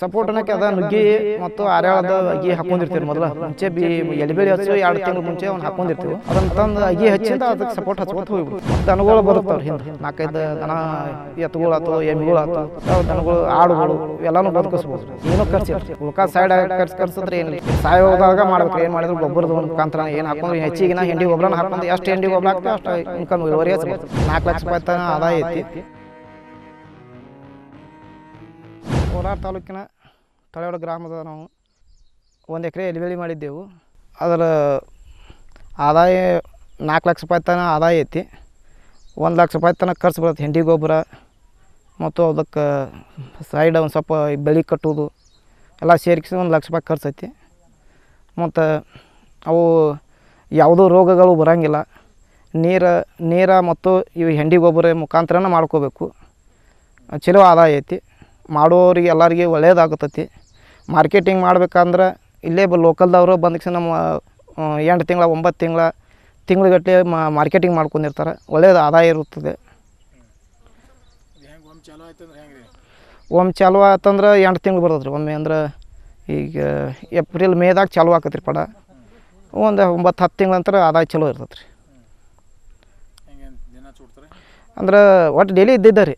Support ಅನ್ನಕ್ಕೆ ಅದ ನುಗ್ಗಿ ಮತ್ತು ಆರ್ಯಾಳದ ಅಗಿ ಹಾಕೊಂಡಿರ್ತೀವಿ ಮೊದಲ. ಮುಂಚೆ ಬಿ ಎಲಿಬೇಳಿ ಹಚ್ಚು ಎರಡು ತಿಂಗಳು ಮುಂಚೆ ಅವ್ನು ಹಾಕೊಂಡಿರ್ತೀವಿ ಅದನ್ನ ತಂದು ಅಗಿ ಹಚ್ಚಿಂದ ಅದಕ್ಕೆ ಸಪೋರ್ಟ್ ಹಚ್ಕೊತ ಹೋಗ್ಬಿಡ್ತು ದನಗಳು ಬರುತ್ತವ್ರ ಹಿಂದೆ. ನಾಲ್ಕೈದು ದನ ಎತ್ತುಗಳು ಆತು ಎಮ್ಮಿಗಳು ಆತು ಅವು ದನಗಳು ಆಡುಗಳು ಇವೆಲ್ಲಾನು ಬದುಕಿಸ್ಬೋದು. ಏನೂ ಖರ್ಚು ಉಳ್ಕ ಸೈಡ್ ಖರ್ಚು ಖರ್ಚಿದ್ರೆ ಏನಿಲ್ಲ. ಸಾಯೋದಾಗ ಮಾಡ್ಬೇಕು ಏನು ಮಾಡಿದ್ರು ಗೊಬ್ಬರದ ಮುಖಾಂತರ ಏನು ಹಾಕೊಂಡ್ರೆ ಹೆಚ್ಚಿಗಿನ ಹೆಂಡಿ ಗೊಬ್ಬರನ ಹಾಕೊಂಡು ಎಷ್ಟು ಹೆಂಡಿ ಗೊಬ್ಬರ ಹಾಕ್ತೇವೆ ಅಷ್ಟು ಇನ್ಕಮ್ ಇಳುವರಿ ನಾಲ್ಕು ಲಕ್ಷ ರೂಪಾಯಿ ತನ ಆದಾಯ ಐತಿ. ಕೋಲಾರ ತಾಲೂಕಿನ ತಳೆಯೋಡ ಗ್ರಾಮದ ನಾವು ಒಂದು ಎಕರೆ ಎಲಿಬೆಳಿ ಮಾಡಿದ್ದೆವು. ಅದರ ಆದಾಯ ನಾಲ್ಕು ಲಕ್ಷ ರೂಪಾಯಿ ತನಕ ಆದಾಯ ಐತಿ. ಒಂದು ಲಕ್ಷ ರೂಪಾಯಿ ತನಕ ಖರ್ಚು ಬರುತ್ತೆ. ಹೆಂಡಿ ಗೊಬ್ಬರ ಮತ್ತು ಅದಕ್ಕೆ ಸೈಡ್ ಒಂದು ಸ್ವಲ್ಪ ಬೆಳೆ ಕಟ್ಟುವುದು ಎಲ್ಲ ಸೇರಿಸಿ ಒಂದು ಲಕ್ಷ ರೂಪಾಯಿ ಖರ್ಚು ಐತಿ. ಮತ್ತು ಅವು ಯಾವುದೂ ರೋಗಗಳು ಬರೋಂಗಿಲ್ಲ. ನೀರು, ನೀರ ಮತ್ತು ಇವು ಹೆಂಡಿ ಗೊಬ್ಬರ ಮುಖಾಂತರನ ಮಾಡ್ಕೋಬೇಕು. ಚಲೋ ಆದಾಯ ಐತಿ. ಮಾಡೋರಿಗೆ ಎಲ್ಲರಿಗೆ ಒಳ್ಳೇದಾಗತೈತಿ ಮಾರ್ಕೆಟಿಂಗ್ ಮಾಡ್ಬೇಕಂದ್ರೆ ಇಲ್ಲೇ ಬ ಲೋಕಲ್ದವರು ಬಂದಕ್ಷಣ ನಮ್ಮ ಎಂಟು ತಿಂಗಳ ಒಂಬತ್ತು ತಿಂಗಳ ತಿಂಗ್ಳುಗಟ್ಟಲೆ ಮಾರ್ಕೆಟಿಂಗ್ ಮಾಡ್ಕೊಂಡಿರ್ತಾರೆ. ಒಳ್ಳೆಯದು ಆದಾಯ ಇರುತ್ತದೆ. ಒಮ್ಮೆ ಚಾಲೂ ಆಯ್ತಂದ್ರೆ ಎಂಟು ತಿಂಗಳು ಬರ್ತದೆ ರೀ ಒಮ್ಮೆ ಅಂದ್ರೆ ಈಗ ಏಪ್ರಿಲ್ ಮೇದಾಗ ಚಾಲು ಆಕತ್ರಿ ಪಡ. ಒಂದು ಒಂಬತ್ತು ಹತ್ತು ತಿಂಗಳ ನಂತರ ಆದಾಯ ಚಲೋ ಇರ್ತೈತೆ ರೀ ಅಂದ್ರೆ ಒಟ್ಟು ಡೈಲಿ ಇದ್ದಿದ್ದ ರೀ.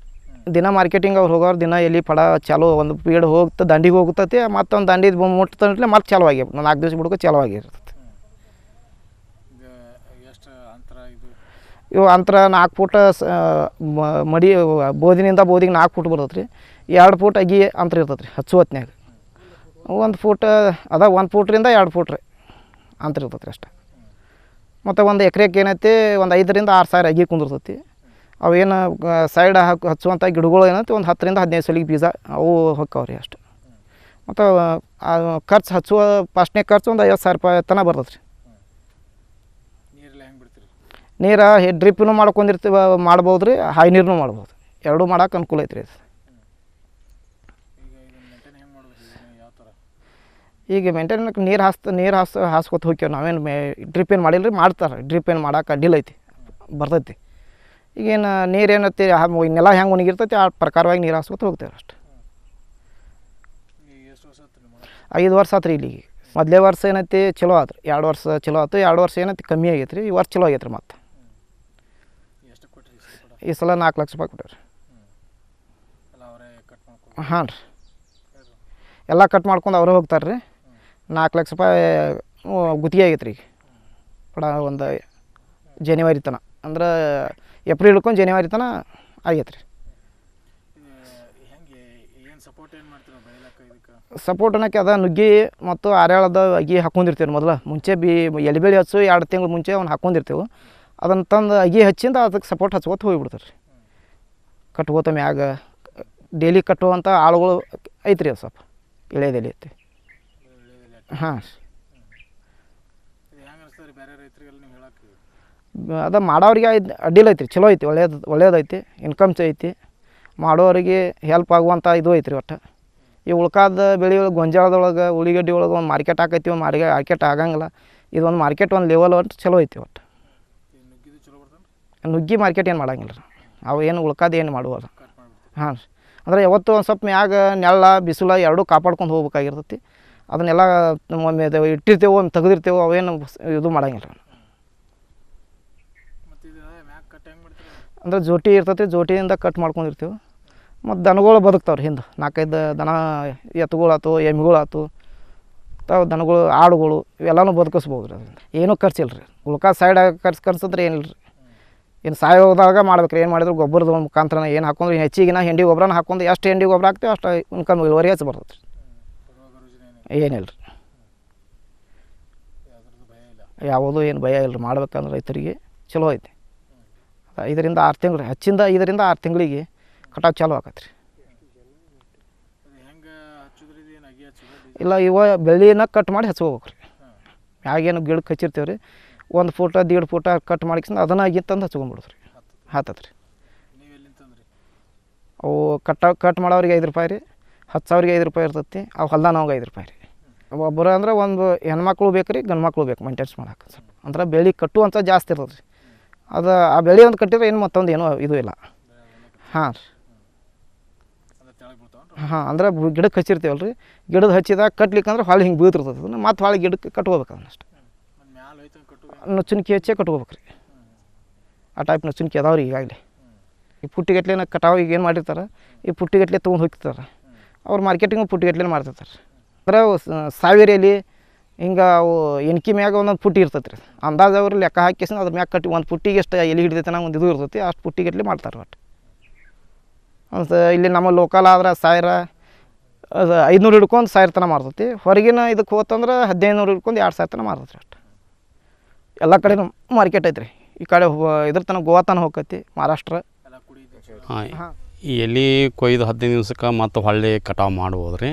ದಿನ ಮಾರ್ಕೆಟಿಂಗ್ ಅವ್ರು ಹೋಗೋರು ದಿನ ಎಲ್ಲಿ ಪಡ ಚಾಲು ಒಂದು ಪೀಡ್ ಹೋಗ್ತ ದಂಡಿಗೆ ಹೋಗ್ತತಿ, ಮತ್ತೊಂದು ದಂಡಿದ ಮುಟ್ಟತಂಟ್ಲೆ ಮತ್ತೆ ಚಾಲು ಆಗಿ ನಾಲ್ಕು ದಿವಸ ಬಿಡ್ಕೊ ಚಾಲು ಆಗಿರ್ತದೆ ಇವು ಅಂತರ ನಾಲ್ಕು ಫೂಟ ಮಡಿ, ಬೋದಿನಿಂದ ಬೋದಿಗೆ ನಾಲ್ಕು ಫೂಟ್ ಬರ್ತದೆ ರೀ ಎರಡು ಫೂಟ್ ಅಗಿ ಅಂತರ ಇರ್ತದೆ ರೀ ಹಚ್ಚು ಹೊತ್ನ್ಯಾಗ ಒಂದು ಫೂಟ್ ಅದ ಒಂದು ಫೂಟ್ರಿಂದ ಎರಡು ಫೂಟ್ ರೀ ಅಂತರ ಇರ್ತದೆ ರೀ ಅಷ್ಟೇ. ಮತ್ತು ಒಂದು ಎಕ್ರೆಗೆ ಏನೈತಿ, ಒಂದು ಐದರಿಂದ ಆರು ಸಾವಿರ ಅಗಿ ಕುಂದಿರ್ತೈತಿ. ಅವೇನು ಸೈಡ್ ಹಾಕಿ ಹಚ್ಚುವಂಥ ಗಿಡಗಳು ಏನಂತ ಒಂದು ಹತ್ತರಿಂದ ಹದಿನೈದು ಸಲಿಗೆ ಬೀಜ ಅವು ಹೊಕ್ಕವ್ರಿ ಅಷ್ಟು. ಮತ್ತು ಖರ್ಚು ಹಚ್ಚುವ ಫಸ್ಟ್ನೇ ಖರ್ಚು ಒಂದು ಐವತ್ತು ಸಾವಿರ ರೂಪಾಯಿ ತನಕ ಬರ್ತದೆ ರೀ ನೀರು ಡ್ರಿಪ್ನು ಮಾಡ್ಕೊಂಡಿರ್ತೀವಿ ಮಾಡ್ಬೋದು ರೀ ಹೈ ನೀರನ್ನೂ ಮಾಡ್ಬೋದು. ಎರಡೂ ಮಾಡಕ್ಕೆ ಅನುಕೂಲ ಐತ್ರಿ ಇದು. ಈಗ ಮೇಂಟೈನ್ ನೀರು ಹಾಸ್ತ ನೀರು ಹಾಸ್ ಹಾಸ್ಕೊತ ಹೋಗ್ಯವ ನಾವೇನು ಮೇ ಡ್ರಿಪ್ ಏನು ಮಾಡಿಲ್ಲ ರೀ ಮಾಡ್ತಾರೆ. ಡ್ರಿಪ್ ಏನು ಮಾಡಕ್ಕೆ ಅಡ್ಡಿಲ್ಲ ಐತಿ ಬರ್ತೈತಿ. ಈಗೇನು ನೀರು ನೆಲ ಹೆಂಗೆ ಒಣಗಿರ್ತೈತಿ ಆ ಪ್ರಕಾರವಾಗಿ ನೀರು ಹಾಸ್ಕೊತ ಹೋಗ್ತೇವೆ ಅಷ್ಟು. ಐದು ವರ್ಷ ಆತ್ರಿ ಇಲ್ಲಿಗೆ ಮೊದಲೇ ವರ್ಷ ಏನೈತಿ ಚಲೋ ಆತ್ರಿ. ಎರಡು ವರ್ಷ ಚಲೋ ಆಯ್ತು ಎರಡು ವರ್ಷ ಏನೈತಿ ಕಮ್ಮಿ ಆಗೈತೆ ರೀ ಈ ವರ್ಷ ಚಲೋ ಆಗೈತೆ ರೀ ಮತ್ತೆ ಈ ಸಲ ನಾಲ್ಕು ಲಕ್ಷ ರೂಪಾಯಿ ಕೊಟ್ಟೇವೆ ಎಲ್ಲ ಅವರೇ ಕಟ್ ಮಾಡ್ಕೊಂಡು ಹಾಂ ರೀ. ಎಲ್ಲ ಕಟ್ ಮಾಡ್ಕೊಂಡು ಅವರೇ ಹೋಗ್ತಾರೆ ರೀ ನಾಲ್ಕು ಲಕ್ಷ ರೂಪಾಯಿ ಗುತ್ತಿಗೆ ಆಗೈತೆ ರೀ ಈಗ ಒಂದು ಜನವರಿ ತನಕ ಅಂದ್ರೆ ಏಪ್ರಿಲ್ ಹಿಡ್ಕೊಂಡು ಜನವರಿ ತನಕ ಆಗೈತೆ ರೀ ಸಪೋರ್ಟ್ ಅನ್ನಕ್ಕೆ ಅದ ನುಗ್ಗಿ ಮತ್ತು ಆರ್ಯಾಳದ ಅಗಿ ಹಾಕೊಂಡಿರ್ತೀವಿ ಮೊದಲು. ಮುಂಚೆ ಬಿ ಎಲೆಬೇಳೆ ಹಚ್ಚು ಎರಡು ತಿಂಗಳು ಮುಂಚೆ ಅವ್ನು ಹಾಕೊಂಡಿರ್ತೀವಿ ಅದನ್ನು ತಂದು ಅಗಿ ಹಚ್ಚಿಂದ ಅದಕ್ಕೆ ಸಪೋರ್ಟ್ ಹಚ್ಕೋತ ಹೋಗಿಬಿಡ್ತಾರೆ ರೀ ಕಟ್ಕೋತ ಮ್ಯಾಗ ಡೈಲಿ ಕಟ್ಟುವಂಥ ಆಳುಗಳು ಐತ್ರಿ ಅದು ಸ್ವಲ್ಪ. ಇಳೆದೆಲೆ ಐತಿ ಹಾಂ ಹಾಂ ಇದು ಹೆಂಗೆ ಅನಿಸ್ತದೆ ಬೇರೆ ರೈತರಿಗೆಲ್ಲ ನೀವು ಹೇಳಕ್ಕೆ ಅದ ಮಾಡೋರಿಗೆ ಅಡ್ಡಿಲ್ಲ ಐತ್ರಿ, ಚಲೋ ಐತಿ, ಒಳ್ಳೇದು, ಒಳ್ಳೇದೈತಿ ಇನ್ಕಮ್ಸ್ ಐತಿ. ಮಾಡೋರಿಗೆ ಹೆಲ್ಪ್ ಆಗುವಂಥ ಇದು ಐತ್ರಿ ಒಟ್ಟು. ಈ ಉಳ್ಕಾದ ಬೆಳೆ ಒಳಗೆ ಗೊಂಜಾಳದೊಳಗೆ ಉಳ್ಳಿಗಡ್ಡಿ ಒಳಗೆ ಒಂದು ಮಾರ್ಕೆಟ್ ಹಾಕೈತಿ, ಒಂದು ಮಾರ್ಕೆ ಮಾರ್ಕೆಟ್ ಆಗಂಗಿಲ್ಲ. ಇದೊಂದು ಮಾರ್ಕೆಟ್ ಒಂದು ಲೆವೆಲ್ ಒಟ್ಟು ಚಲೋ ಐತಿ ಒಟ್ಟು. ನುಗ್ಗಿ ಮಾರ್ಕೆಟ್ ಏನು ಮಾಡಂಗಿಲ್ಲ ರೀ. ಅವು ಏನು ಉಳ್ಕಾದ ಏನು ಮಾಡಿಬಿಡ್ತೀವಿ ಹಾಂ ರೀ. ಅಂದರೆ ಯಾವತ್ತು ಒಂದು ಸ್ವಲ್ಪ ಮ್ಯಾಗ ನೆಲ್ಲ ಬಿಸಿಲ ಎರಡೂ ಕಾಪಾಡ್ಕೊಂಡು ಹೋಗ್ಬೇಕಾಗಿರ್ತೈತಿ. ಅದನ್ನೆಲ್ಲ ಒಮ್ಮೆ ಇಟ್ಟಿರ್ತೇವೆ ಒಮ್ಮೆ ತೆಗೆದಿರ್ತೇವೆ, ಅವೇನು ಇದು ಮಾಡಂಗಿಲ್ಲ ಮತ್ತು ಇದು ಮ್ಯಾಕ್ ಕಟ್ ಹೆಂಗೆ ಮಾಡ್ತೀರಾ ಅಂದ್ರೆ ಜೋಟಿ ಇರ್ತೈತಿ, ಜೋಟಿಯಿಂದ ಕಟ್ ಮಾಡ್ಕೊಂಡಿರ್ತೀವಿ. ಮತ್ತು ದನಗಳು ಬದುಕ್ತಾವ್ರಿ ಹಿಂದೆ. ನಾಲ್ಕೈದು ದನ ಎತ್ತುಗಳು ಆತು ಎಮ್ಮಿಗಳು ಆತು ತಾವು ದನಗಳು, ಆಡುಗಳು, ಇವೆಲ್ಲನೂ ಬದುಕಿಸ್ಬೋದು ರೀ ಅದರಿಂದ. ಏನೂ ಖರ್ಚಿಲ್ಲ ರೀ ಉಳ್ಕ ಸೈಡ್ ಖರ್ಚು ಖರ್ಚಿದ್ರೆ ಏನಿಲ್ಲ ರೀ ಇನ್ನು ಸಾಯೋದಾಗ ಮಾಡ್ಬೇಕು ಏನು ಮಾಡಿದ್ರು ಗೊಬ್ಬರದ ಮುಖಾಂತರ ಏನು ಹಾಕೊಂಡ್ರೆ ಹೆಚ್ಚಿಗಿನ ಹೆಂಡಿ ಗೊಬ್ಬರನ ಹಾಕೊಂಡು ಎಷ್ಟು ಹೆಂಡಿ ಗೊಬ್ಬರ ಹಾಕ್ತೀವಿ ಅಷ್ಟು ಇನ್ಕಮ್ ಇಳುವರಿ ಹೆಚ್ಚು ಬರ್ತದೆ ರೀ ಏನಿಲ್ಲ ರೀ ಯಾವುದೂ ಏನು ಭಯ ಇಲ್ಲ ರೀ ಮಾಡ್ಬೇಕಂದ್ರೆ ರೈತರಿಗೆ ಚಲೋ ಐತಿ. ಐದರಿಂದ ಆರು ತಿಂಗಳು ಹಚ್ಚಿಂದ ಇದರಿಂದ ಆರು ತಿಂಗಳಿಗೆ ಕಟಾವು ಚಾಲು ಆಕತ್ತೆ ರೀ ಇಲ್ಲ ಇವ ಬೆಳ್ಳಿನ ಕಟ್ ಮಾಡಿ ಹಚ್ಕೋಬೇಕು ರೀ ಮ್ಯಾಗೇನು ಗಿಡಕ್ಕೆ ಹಚ್ಚಿರ್ತೀವಿ ರೀ ಒಂದು ಫೂಟ ದೀಡ್ ಫೂಟ ಕಟ್ ಮಾಡಿಕ್ಸಿಂದ ಅದನ್ನು ಆಗಿತ್ತಂದು ಹಚ್ಕೊಂಡ್ಬಿಡ್ತು ರೀ ಹತ್ತತ್ತು ರೀ ಅವು ಕಟ್ಟ ಕಟ್ ಮಾಡೋರಿಗೆ ಐದು ರೂಪಾಯಿ ರೀ ಹತ್ತು ಸಾವಿರಿಗೆ ಐದು ರೂಪಾಯಿ ಇರ್ತೈತಿ ಅವು ಹೊಲ್ದಾನವಾಗ ಐದು ರೂಪಾಯಿ ರೀ. ಒಬ್ಬರು ಅಂದ್ರೆ ಒಂದು ಹೆಣ್ಮಕ್ಳು ಬೇಕು ರೀ ಗಂಡು ಮಕ್ಳು ಬೇಕು ಮೇಂಟೆನ್ಸ್ ಮಾಡಕ್ಕೆ ಅಂದ್ರೆ ಬೆಳೆ ಕಟ್ಟುವಂಥ ಜಾಸ್ತಿ ಇರ್ತದೆ ರೀ ಅದು ಆ ಬೆಳೆ ಒಂದು ಕಟ್ಟಿದ್ರೆ ಏನು ಮತ್ತೊಂದು ಏನೂ ಇದು ಇಲ್ಲ. ಹಾಂ ರೀ. ಹಾಂ, ಅಂದ್ರೆ ಗಿಡಕ್ಕೆ ಹಚ್ಚಿರ್ತೀವಲ್ಲ ರೀ ಗಿಡದ ಹಚ್ಚಿದಾಗ ಕಟ್ಲಿಕ್ಕೆ ಅಂದ್ರೆ ಹೊಳೆ ಹಿಂಗೆ ಬೀಳ್ತಿರ್ತದೆ ಅದನ್ನು. ಮತ್ತೆ ಹೊಳೆ ಗಿಡಕ್ಕೆ ಕಟ್ಕೋಬೇಕು ಅದನ್ನ ಅಷ್ಟೇ. ನಚ್ಚುನ್ಕಿ ಹಚ್ಚೇ ಕಟ್ಕೋಬೇಕು ರೀ ಆ ಟೈಪ್ ನುಚ್ಚುನ್ಕಿ ಅದಾವೆ ರೀ ಈಗಾಗಲೇ. ಈ ಪುಟ್ಟಿಗಟ್ಲೆ ಕಟಾವು ಈಗ ಏನು ಮಾಡಿರ್ತಾರೆ, ಈ ಪುಟ್ಟಿಗಟ್ಲೆ ತೊಗೊಂಡು ಹೋಗ್ತಿರ್ತಾರೆ. ಅವ್ರು ಮಾರ್ಕೆಟಿಂಗು ಪುಟ್ಟಿಗಟ್ಲೆ ಮಾಡ್ತಿರ್ತಾರೆ. ಅಂದ್ರೆ ಸಾವಿರ ಹಿಂಗೆ ಅವು ಎಣ್ಕಿ ಮ್ಯಾಗ ಒಂದೊಂದು ಪುಟ್ಟಿ ಇರ್ತೈತೆ ರೀ ಅಂದಾಜು ಅವ್ರು ಲೆಕ್ಕ ಹಾಕಿಸಿನ ಅದ್ರ ಮ್ಯಾಗ ಕಟ್ಟಿ ಒಂದು ಪುಟ್ಟಿಗೆ ಎಷ್ಟು ಎಲೆ ಹಿಡಿದೈತೆ ನಾವು ಒಂದು ಇದು ಇರ್ತೈತಿ, ಅಷ್ಟು ಪುಟ್ಟಿಗಟ್ಲೆ ಮಾಡ್ತಾರೆ ಒಟ್ಟು. ಒಂದು ಇಲ್ಲಿ ನಮ್ಮ ಲೋಕಲ್ ಆದ್ರೆ ಸಾವಿರ ಅದು ಐದುನೂರು ಹಿಡ್ಕೊಂಡು ಸಾವಿರ ತನಕ ಮಾರ್ತೈತಿ. ಹೊರಗಿನ ಇದಕ್ಕೆ ಹೋತಂದ್ರೆ ಹದಿನೈದು ನೂರು ಹಿಡ್ಕೊಂಡು ಎರಡು ಸಾವಿರ ತನಕ ಮಾರ್ತೈತಿ ಅಷ್ಟು. ಎಲ್ಲ ಕಡೆನೂ ಮಾರ್ಕೆಟ್ ಐತ್ರಿ. ಈ ಕಡೆ ಇದ್ರ ತನಕ ಗೋವಾ ತನಕ ಹೋಗತಿ ಮಹಾರಾಷ್ಟ್ರ. ಹಾಂ ಎಲ್ಲಿ ಕೊಯ್ದು ಹದಿನೈದು ದಿವ್ಸಕ್ಕೆ ಮತ್ತು ಹೊಳ್ಳಿ ಕಟಾವು ಮಾಡ್ಬೋದು ರೀ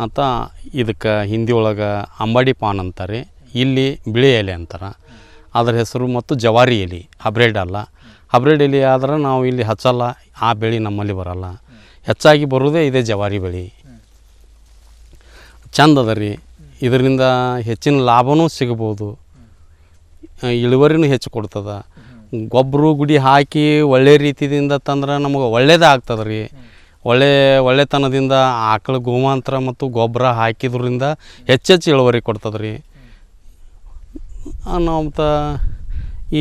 ಮತ್ತು ಇದಕ್ಕೆ ಹಿಂದಿ ಒಳಗೆ ಅಂಬಾಡಿ ಪಾನ್ ಅಂತಾರೆ. ಇಲ್ಲಿ ಬಿಳಿ ಎಲೆ ಅಂತಾರೆ. ಅದರ ಹೆಸರು ಮತ್ತು ಜವಾರಿ ಎಲೆ ಹಬ್ರೆಡ್ ಅಲ್ಲ. ಹಬ್ರೆಡ್ ಎಲೆ ಆದ್ರೆ ನಾವು ಇಲ್ಲಿ ಹಚ್ಚಲ್ಲ ಆ ಬೆಳೆ ನಮ್ಮಲ್ಲಿ ಬರಲ್ಲ. ಹೆಚ್ಚಾಗಿ ಬರೋದೇ ಇದೇ ಜವಾರಿ ಬೆಳೆ. ಚಂದ ಅದ ರೀ. ಇದರಿಂದ ಹೆಚ್ಚಿನ ಲಾಭವೂ ಸಿಗ್ಬೋದು. ಇಳುವರಿನೂ ಹೆಚ್ಚು ಕೊಡ್ತದೆ. ಗೊಬ್ಬರ ಗುಡಿ ಹಾಕಿ ಒಳ್ಳೆ ರೀತಿಯಿಂದ ತಂದ್ರೆ ನಮಗೆ ಒಳ್ಳೇದೇ ಆಗ್ತದೆ ರೀ. ಒಳ್ಳೆ ಒಳ್ಳೆತನದಿಂದ ಆಕಳ ಗೋಮಾಂತ್ರ ಮತ್ತು ಗೊಬ್ಬರ ಹಾಕಿದ್ರಿಂದ ಹೆಚ್ಚೆಚ್ಚು ಇಳುವರಿ ಕೊಡ್ತದೆ ರೀ ನಾವು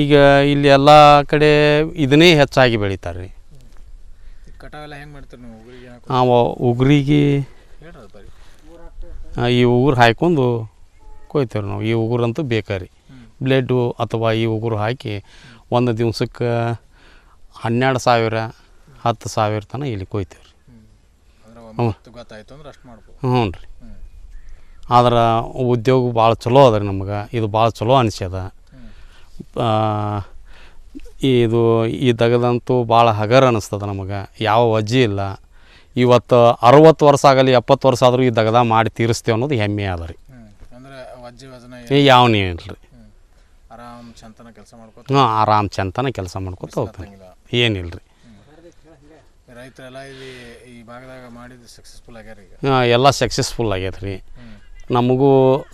ಈಗ ಇಲ್ಲಿ ಎಲ್ಲ ಕಡೆ ಇದನ್ನೇ ಹೆಚ್ಚಾಗಿ ಬೆಳಿತಾರೆ ರೀ ನಾವು ಕಟಾವೆಲ್ಲ ಹೆಂಗೆ ಮಾಡ್ತೀರಿ ನೀವು ಆ ಉಗುರಿಗೆ ಈ ಉಗುರು ಹಾಯ್ಕೊಂಡು ಕೊಯ್ತೇವೆ ನಾವು. ಈ ಉಗುರಂತೂ ಬೇಕಾರಿ ಬ್ಲೆಡ್ಡು ಅಥವಾ ಈ ಉಗುರು ಹಾಕಿ ಒಂದು ದಿವ್ಸಕ್ಕೆ ಹನ್ನೆರಡು ಸಾವಿರ ಹತ್ತು ಸಾವಿರ ತನಕ ಇಲ್ಲಿ ಕೊಯ್ತೇವೆ ಗೊತ್ತಾಯ್ತು ಅಂದ್ರೆ ಅಷ್ಟು ಮಾಡ್ಬೋದು. ಹ್ಞೂ ರೀ. ಆದ್ರೆ ಉದ್ಯೋಗ ಭಾಳ ಚಲೋ ಅದ ರೀ ನಮ್ಗೆ. ಇದು ಭಾಳ ಚಲೋ ಅನಿಸ್ಯದ. ಇದು ಈ ದಗದಂತೂ ಭಾಳ ಹಗರ ಅನಿಸ್ತದ ನಮಗೆ. ಯಾವ ವಜ್ಜಿ ಇಲ್ಲ. ಇವತ್ತು ಅರವತ್ತು ವರ್ಷ ಆಗಲಿ ಎಪ್ಪತ್ತು ವರ್ಷ ಆದರೂ ಈ ದಗದ ಮಾಡಿ ತೀರಿಸ್ತೇವೆ ಅನ್ನೋದು ಹೆಮ್ಮೆ ಅದ ರೀ. ಯಾವ ಅಂದ್ರೆ ವಜ್ಜೆ ವಜನ ಏ ಯಾವನೇ ಇಲ್ಲ ರೀ ಹ್ಞೂ ಆರಾಮ್ ಚಂತನ ಕೆಲಸ ಮಾಡ್ಕೊತ ಹಾಂ ಆರಾಮ್ ಚಂತನ ಕೆಲಸ ಮಾಡ್ಕೊತ ಹೋಗ್ತಾನೆ. ಏನಿಲ್ಲ ರೀ ರೈತರೆಲ್ಲ ಇಲ್ಲಿ ಈ ಭಾಗದಾಗ ಮಾಡಿದ್ದು ಸಕ್ಸಸ್ಫುಲ್ ಆಗ್ಯಾರ ಈಗ. ಆ, ಎಲ್ಲ ಸಕ್ಸಸ್ಫುಲ್ ಆಗೈತೆ ರೀ ನಮಗೂ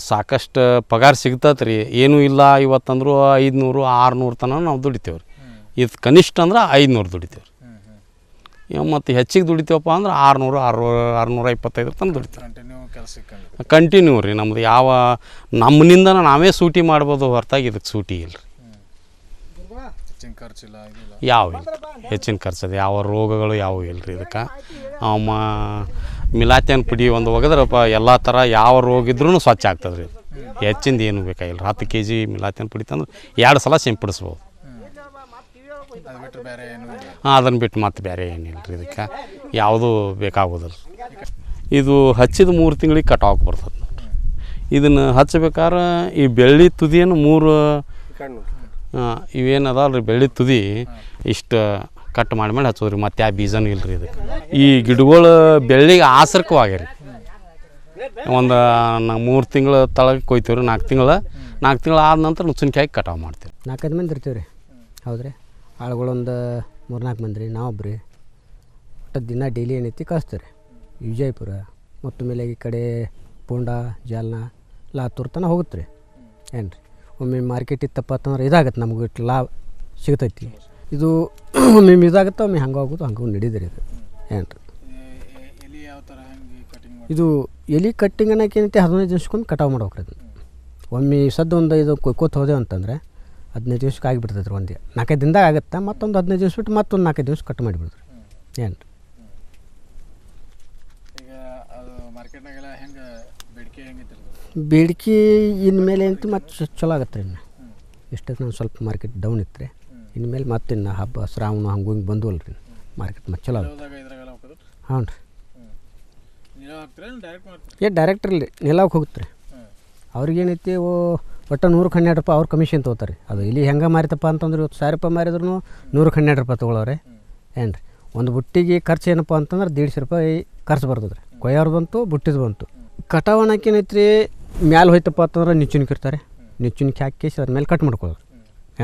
ಸಾಕಷ್ಟು ಪಗಾರ ಸಿಗ್ತೈತೆ ರೀ ಏನೂ ಇಲ್ಲ ಇವತ್ತಂದ್ರೂ ಐದುನೂರು ಆರುನೂರು ತನಕ ನಾವು ದುಡಿತೇವೆ ರೀ ಇದು ಕನಿಷ್ಠ ಅಂದ್ರೆ ಐದುನೂರು ದುಡಿತೇವೆ ರೀ ಮತ್ತು ಹೆಚ್ಚಿಗೆ ದುಡಿತೇವಪ್ಪ ಅಂದ್ರೆ ಆರುನೂರು ಆರು ಆರುನೂರ ಇಪ್ಪತ್ತೈದು ತನಕ ದುಡಿತೇವೆ ಕಂಟಿನ್ಯೂ ರೀ ನಮ್ದು ಯಾವ ನಮ್ಮನಿಂದ ನಾವೇ ಸೂಟಿ ಮಾಡ್ಬೋದು ಹೊರತಾಗಿ ಇದಕ್ಕೆ ಸೂಟಿ ಇಲ್ಲ ರೀ ಹೆಚ್ಚಿನ ಖರ್ಚಿಲ್ಲ ಇದಿಲ್ಲ ಯಾವ ಇಲ್ಲ. ಹೆಚ್ಚಿನ ಖರ್ಚದ ಯಾವ ರೋಗಗಳು ಯಾವ ಇಲ್ಲ ರೀ ಇದಕ್ಕೆ? ಅವ ಮಿಲಾತಿಯನ್ನು ಪುಡಿ ಒಂದು ಒಗದ್ರಪ್ಪ ಎಲ್ಲ ಥರ ಯಾವ ರೋಗ ಇದ್ರೂ ಸ್ವಚ್ಛ ಆಗ್ತದೆ ರೀ ಹೆಚ್ಚಿಂದ ಏನು ಬೇಕಾಗಿಲ್ಲ. ಹತ್ತು ಕೆ ಜಿ ಮಿಲಾತಿಯನ್ನು ಪುಡಿ ತಂದ್ರೆ ಎರಡು ಸಲ ಸಿಂಪಡಿಸ್ಬೋದು. ಅದು ಬಿಟ್ಟರೆ ಬೇರೆ ಏನೂ ಇಲ್ಲ. ಹಾಂ ಅದನ್ನು ಬಿಟ್ಟು ಮತ್ತೆ ಬೇರೆ ಏನಿಲ್ಲ ರೀ ಇದಕ್ಕೆ. ಯಾವುದೂ ಬೇಕಾಗೋದಿಲ್ಲ. ಇದು ಹಚ್ಚಿದ ಮೂರು ತಿಂಗಳಿಗೆ ಕಟಾವು ಬರ್ತದೆ ಇದನ್ನು ಹಚ್ಚಬೇಕಾದ್ರೆ ಈ ಬೆಳ್ಳಿ ತುದಿಯನ್ನು ಮೂರು ಇವೇನು ಅದಾವಲ್ಲ ರೀ ಬೆಳ್ಳಿ ತುದಿ ಇಷ್ಟು ಕಟ್ ಮಾಡಿ ಮಾಡಿ ಹಚ್ಚೋದ್ರಿ, ಮತ್ತೆ ಯಾವ ಬೀಜನೂ ಇಲ್ಲರಿ ಇದಕ್ಕೆ. ಈ ಗಿಡಗಳು ಬೆಳ್ಳಿಗೆ ಆಸರ್ಕವಾಗ್ಯಾರ. ರೀ ಒಂದು, ನಾ, ಮೂರು ತಿಂಗಳು ತಳಗೆ ಕೊಯ್ತೀವಿ ರೀ ನಾಲ್ಕು ತಿಂಗಳು. ನಾಲ್ಕು ತಿಂಗಳು ಆದ ನಂತರ ನುಚ್ಚನ್ಕಾಯಿ ಕಟಾವು ಮಾಡ್ತೀವಿ ನಾಲ್ಕೈದು ಮಂದಿ ಇರ್ತೀವಿ ರೀ ಹೌದು ರೀ ಆಳುಗಳೊಂದು ಮೂರು ನಾಲ್ಕು ಮಂದಿ ರೀ ನಾವೊಬ್ಬರಿ ಒಟ್ಟು ದಿನ ಡೈಲಿ ಏನೈತಿ ಕಳಿಸ್ತೀವಿ ವಿಜಯಪುರ ಮತ್ತು ಮೇಲೆ ಈ ಕಡೆ ಪೋಂಡ, ಜಾಲ್ನ, ಲಾತೂರ್ ತನಕ ಹೋಗುತ್ತೆ ರೀ ಏನು ರೀ ಒಮ್ಮೆ ಮಾರ್ಕೆಟ್ ಇತ್ತಪ್ಪ ಅಂತಂದ್ರೆ ಇದಾಗತ್ತೆ ನಮ್ಗೆ ಇಟ್ಟು ಲಾಭ ಸಿಗ್ತೈತಿ. ಇದು ಒಮ್ಮೆ ಇದಾಗುತ್ತೆ, ಒಮ್ಮೆ ಹಂಗೆ ಹೋಗೋದು ಹಂಗೆ ನಡೀದ್ರಿ ಇದು. ಏನು ಇದು ಎಲೆ ಕಟ್ಟಿಂಗ್ ಅನ್ನೋಕೆ ಏನೈತಿ? ಹದಿನೈದು ದಿವ್ಸಕ್ಕೊಂದು ಕಟಾವು ಮಾಡ್ಬೇಕ್ರಿ ಅದನ್ನು. ಒಮ್ಮೆ ಸದ್ದು ಒಂದು ಇದು ಕೊಯ್ಕೋತ ಹೋದೆವು ಅಂತಂದರೆ ಹದಿನೈದು ದಿವ್ಸಕ್ಕೆ ಆಗಿಬಿಡ್ತೈತೆ ರೀ ಒಂದು. ನಾಲ್ಕೈದು ದಿನದಾಗ ಆಗುತ್ತೆ, ಮತ್ತೊಂದು ಹದಿನೈದು ದಿವ್ಸ ಬಿಟ್ಟು ಮತ್ತೊಂದು ನಾಲ್ಕೈದು ದಿವ್ಸ ಕಟ್ ಮಾಡಿಬಿಡ್ತಾರೆ ಏನು ಈಗ ಅದು ಮಾರ್ಕೆಟ್ನಾಗೆಲ್ಲ ಹೆಂಗೆ ಬೇಡಿಕೆ ಹೆಂಗೈತಿ ಬೇಡಿಕೆ ಇನ್ಮೇಲೆ ಅಂತೂ ಮತ್ತು ಚಲೋ ಆಗತ್ತೆ ರೀ ಇನ್ನು. ಇಷ್ಟಕ್ಕೆ ನಾನು ಸ್ವಲ್ಪ ಮಾರ್ಕೆಟ್ ಡೌನ್ ಇತ್ತು ರೀ ಇನ್ಮೇಲೆ ಮತ್ತೆ ಇನ್ನು ಹಬ್ಬ ಶ್ರಾವಣ ಹಂಗೆ ಹಿಂಗೆ ಬಂದವಲ್ಲ ರೀ ಮಾರ್ಕೆಟ್ ಮತ್ತೆ ಚಲೋ ಆಗುತ್ತೆ. ಹಾಂ ರೀ. ಏ ಡೈರೆಕ್ಟ್ ರೀ ನೆಲಕ್ಕೆ ಹೋಗುತ್ತೆ ರೀ. ಅವ್ರಿಗೆ ಅವ್ರಿಗೇನೈತಿ ಓ ಒಟ್ಟು ನೂರಕ್ಕೆ ಹನ್ನೆರಡು ರೂಪಾಯಿ ಅವ್ರು ಕಮಿಷನ್ ತೊಗೋತಾರೆ ರೀ ಅದು ಇಲ್ಲಿ ಹೆಂಗೆ ಮಾರಿತಪ್ಪ ಅಂತಂದ್ರೆ ಇವತ್ತು ಸಾವಿರ ರೂಪಾಯಿ ಮಾರಿದ್ರು ನೂರಕ್ಕೆ ಹನ್ನೆರಡು ರೂಪಾಯಿ ತೊಗೊಳವ್ರೆ. ಏನು ರೀ ಒಂದು ಬುಟ್ಟಿಗೆ ಖರ್ಚು ಏನಪ್ಪ ಅಂತಂದ್ರೆ ದೀಡ್ಶೆ ರೂಪಾಯಿ ಖರ್ಚು ಬರ್ತದೆ ರೀ ಕೊಯ್ಯೋರು ಬಂತು ಬುಟ್ಟಿದು ಬಂತು. ಕಟಾವಣಕ್ಕೇನೈತ್ರಿ ಅನ್ನಕ್ಕೆ ಏನೈತಿ ರೀ ಮ್ಯಾಲೆ ಹೋಯ್ತಪ್ಪ ಅಂತಂದ್ರೆ ನಿಚ್ಚುಣಿಕೆ ಇರ್ತಾರೆ ನಿಚ್ಚುಣಿಕೆ ಹಾಕಿ ಅದ್ರ ಮೇಲೆ ಕಟ್ ಮಾಡ್ಕೊಳ್ಳೋರು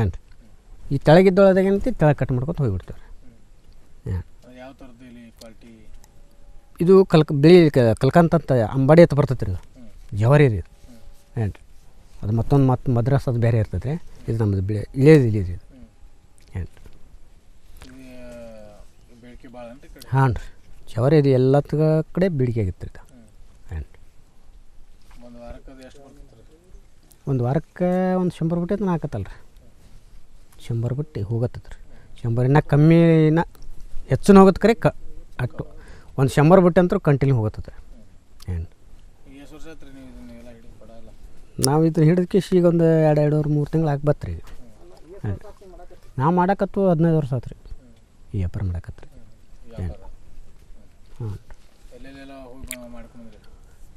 ಏನು ರೀ ಈ ತೆಳಗಿದ್ದೊಳದಾಗ ಏನಂತ? ತೆಳಗೆ ಕಟ್ ಮಾಡ್ಕೊತ ಹೋಗಿಬಿಡ್ತಾರೆ ಇದು ಕಲ್ಕ ಬಿಳಿ ಕಲ್ಕಂತ ಅಂತ ಅಂಬಾಡಿ ಅಂತ ಬರ್ತೈತೆ ರೀ ಇದು ಜವಾರಿ ರೀ ಇದು. ಏನು ರೀ ಅದು ಮತ್ತೊಂದು ಮತ್ತು ಮದ್ರಾಸ್ ಅದು ಬೇರೆ ಇರ್ತೈತೆ ರೀ ಇದು ನಮ್ಮದು ಬಿಳಿ ಇಳಿಯೋದು ಇಳಿಯೋದು ಇದು. ಏನು ರೀ ಹಾಂ ರೀ ಜವಾರಿ ಇದು ಎಲ್ಲ ಕಡೆ ಬೇಡಿಕೆ ಆಗಿತ್ತು ಇದು ಏನು ಒಂದು ವಾರಕ್ಕೆ ಅದು ಎಷ್ಟು ಬರ್ತೈತೆ ರೀ ಒಂದು ವಾರಕ್ಕೆ ಒಂದು ಶಂಬರ್ ಬುಟ್ಟಿ ಅದನ್ನ ಹಾಕತ್ತಲ್ಲ ರೀ ಶಂಬರ್ ಬುಟ್ಟಿ ಹೋಗತ್ತದ ಶಂಬರ್ ಇನ್ನ ಕಮ್ಮಿ ಇನ್ನ ಹೆಚ್ಚಿನ ಹೋಗುತ್ತೆ ಕರೆ ಕ ಅಟ್ಟು. ಒಂದು ಶಂಬರ್ ಬುಟ್ಟಿ ಅಂತೂ ಕಂಟಿನ್ಯೂ ಹೋಗತ್ತದ ಏನು? ನೀವು ಇದನ್ನ ಹಿಡಿದಕ್ಕೆ ಈಗ ಒಂದು ಎರಡು, ಎರಡೂವರೆ, ಮೂರು ತಿಂಗಳು ಆಗ್ಬತ್ತು ರೀ ಈಗ ನಾವು ಮಾಡಕತ್ತು ಹದಿನೈದು ವರ್ಷ ಆತು ರೀ ಈ ವ್ಯಾಪಾರ ಮಾಡಕತ್ರಿ. ಹಾಂ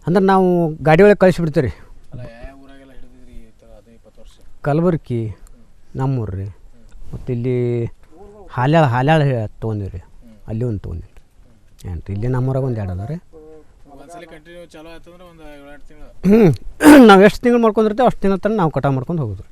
ಅಂದ್ರೆ ನಾವು ಗಾಡಿ ಒಳಗೆ ಕಳಿಸಿಬಿಡ್ತೀವಿ ರೀ ಅಲ್ಲ ಯಾವ ಊರಾಗೆಲ್ಲ ಹಿಡಿದಿದ್ರಿ ಈ ಥರ ಹದಿನೈದು ಇಪ್ಪತ್ತು ವರ್ಷ ಕಲಬುರ್ಗಿ ನಮ್ಮೂರು ರೀ. ಮತ್ತು ಇಲ್ಲಿ ಹಾಲ್ಯಾಳ ಹಾಲ್ಯಾಳ ತೊಗೊಂಡಿವಿ ರೀ. ಅಲ್ಲಿ ಒಂದು ತೊಗೊಂಡಿವಿ ರೀ. ಏನು ರೀ ಇಲ್ಲಿ ನಮ್ಮೂರಾಗ ಒಂದು ಎರಡು ಅದ ರೀ ಹ್ಞೂ ನಾವು ಎಷ್ಟು ತಿಂಗಳು ಮಾಡ್ಕೊಂಡಿರ್ತೀವಿ ಅಷ್ಟು ತಿಂಗಳ ತನಕ ನಾವು ಕಟಾವು ಮಾಡ್ಕೊಂಡು ಹೋಗೋದು ರೀ.